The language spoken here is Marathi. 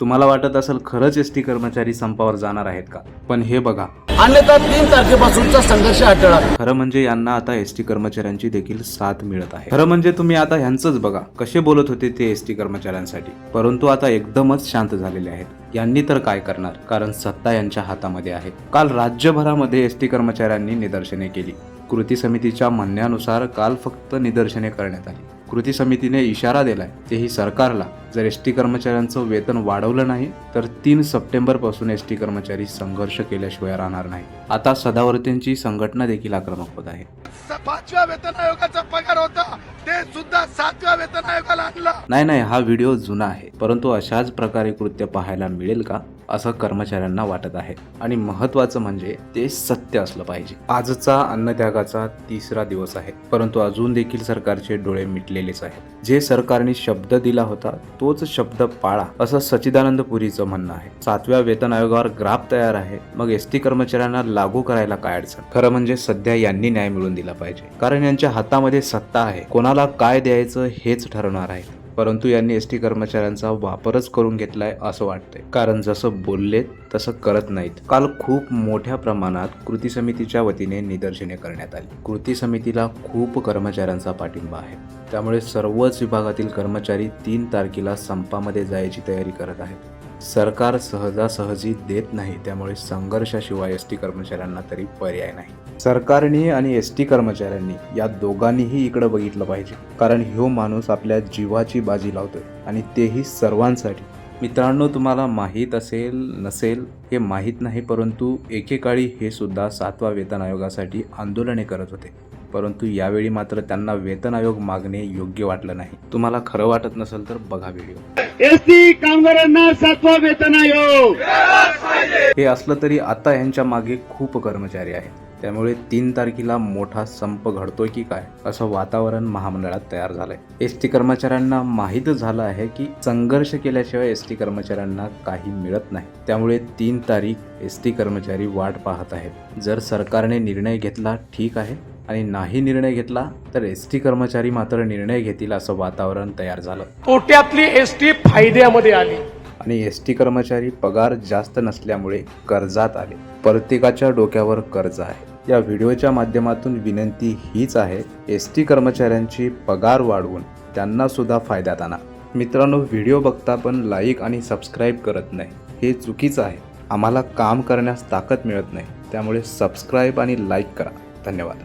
तुम्हाला वाटत असेल खरंच एस टी कर्मचारी संपावर जाणार आहेत का? पण हे बघा. अन्यथा तीन तारखेपासूनचा संघर्ष अटळा खरं म्हणजे यांना आता एस टी कर्मचाऱ्यांची देखील साथ मिळत आहे. खरं म्हणजे तुम्ही आता ह्यांचंच बघा. कसे बोलत होते ते एस टी कर्मचाऱ्यांसाठी? परंतु आता एकदमच शांत झालेले आहेत. यांनी तर काय करणार? कारण सत्ता यांच्या हातामध्ये आहे. काल राज्यभरामध्ये एस टी कर्मचाऱ्यांनी निदर्शने केली. कृती समितीच्या म्हणण्यानुसार काल फक्त निदर्शने करण्यात आली. कृती समितीने इशारा दिलाय. तेही सरकारला. जर एस टी कर्मचाऱ्यांचं वेतन वाढवलं नाही तर तीन सप्टेंबरपासून एस टी कर्मचारी संघर्ष केल्याशिवाय राहणार नाही. आता सदावर्तींची संघटना देखील आक्रमक होत आहे. पाचव्या वेतन आयोगाचा पगार होता. ते सुद्धा सातव्या वेतन आयोगाला आणला. नाही नाही हा व्हिडिओ जुना आहे. परंतु अशाच प्रकारे कृत्य पाहायला मिळेल का? असं कर्मचाऱ्यांना वाटत आहे. आणि महत्वाचं म्हणजे ते सत्य असलं पाहिजे. आजचा अन्नत्यागाचा तिसरा दिवस आहे. परंतु अजून देखील सरकारचे डोळे मिटलेलेच आहेत. जे सरकारने शब्द दिला होता तोच शब्द पाळा असं सचिदानंद पुरीचं म्हणणं आहे. सातव्या वेतन आयोगावर ग्राफ तयार आहे. मग एस टी कर्मचाऱ्यांना लागू करायला काय अडचण? खरं म्हणजे सध्या यांनी न्याय मिळवून दिला पाहिजे. कारण यांच्या हातामध्ये सत्ता आहे. कोणाला काय द्यायचं हेच ठरवणार आहे. परंतु यांनी एस टी कर्मचाऱ्यांचा वापरच करून घेतलाय असं वाटतंय. कारण जसं बोललेत तसं करत नाहीत. काल खूप मोठ्या प्रमाणात कृती समितीच्या वतीने निदर्शने करण्यात आली. कृती समितीला खूप कर्मचाऱ्यांचा पाठिंबा आहे. त्यामुळे सर्वच विभागातील कर्मचारी तीन तारखेला संपामध्ये जायची तयारी करत आहेत. सरकार सहजासहजी देत नाही त्यामुळे संघर्षाशिवाय एस टी कर्मचाऱ्यांना तरी पर्याय नाही. सरकारने आणि एस टी कर्मचाऱ्यांनी या दोघांनीही इकडे बघितलं पाहिजे. कारण ह्यो माणूस आपल्या जीवाची बाजी लावतोय आणि तेही सर्वांसाठी. मित्रांनो तुम्हाला माहीत असेल नसेल हे माहीत नाही परंतु एकेकाळी हे सुद्धा सातवा वेतन आयोगासाठी आंदोलने करत होते. परंतु यावेळी मात्र त्यांना वेतन आयोग मागणे योग्य वाटलं नाही. तुम्हाला खरं वाटत नसेल तर बघा व्हिडिओ. एसटी कामगारांना सातवा वेतन आयोग. हे असलं तरी आता यांच्या मागे खूप कर्मचारी आहेत. त्यामुळे तीन तारखेला मोठा संप घडतोय की काय असं वातावरण महामंडळात तयार झालंय. एस टी कर्मचाऱ्यांना माहीत झालं आहे की संघर्ष केल्याशिवाय एस टी कर्मचाऱ्यांना काही मिळत नाही. त्यामुळे तीन तारीख एस टी कर्मचारी वाट पाहत आहेत. जर सरकारने निर्णय घेतला ठीक आहे. आणि नाही निर्णय घेतला तर एस टी कर्मचारी मात्र निर्णय घेतील असं वातावरण तयार झालं. तोट्यातली एस टी फायद्यामध्ये आली. आणि एस टी कर्मचारी पगार जास्त नसल्यामुळे कर्जात आले. प्रत्येकाच्या डोक्यावर कर्ज आहे. या व्हिडिओच्या माध्यमातून विनंती हीच आहे एस टी कर्मचाऱ्यांची पगार वाढवून त्यांना सुद्धा फायद्यात आणा. मित्रांनो व्हिडिओ बघता पण लाईक आणि सबस्क्राईब करत नाही हे चुकीचं आहे. आम्हाला काम करण्यास ताकद मिळत नाही त्यामुळे सबस्क्राईब आणि लाईक करा. धन्यवाद.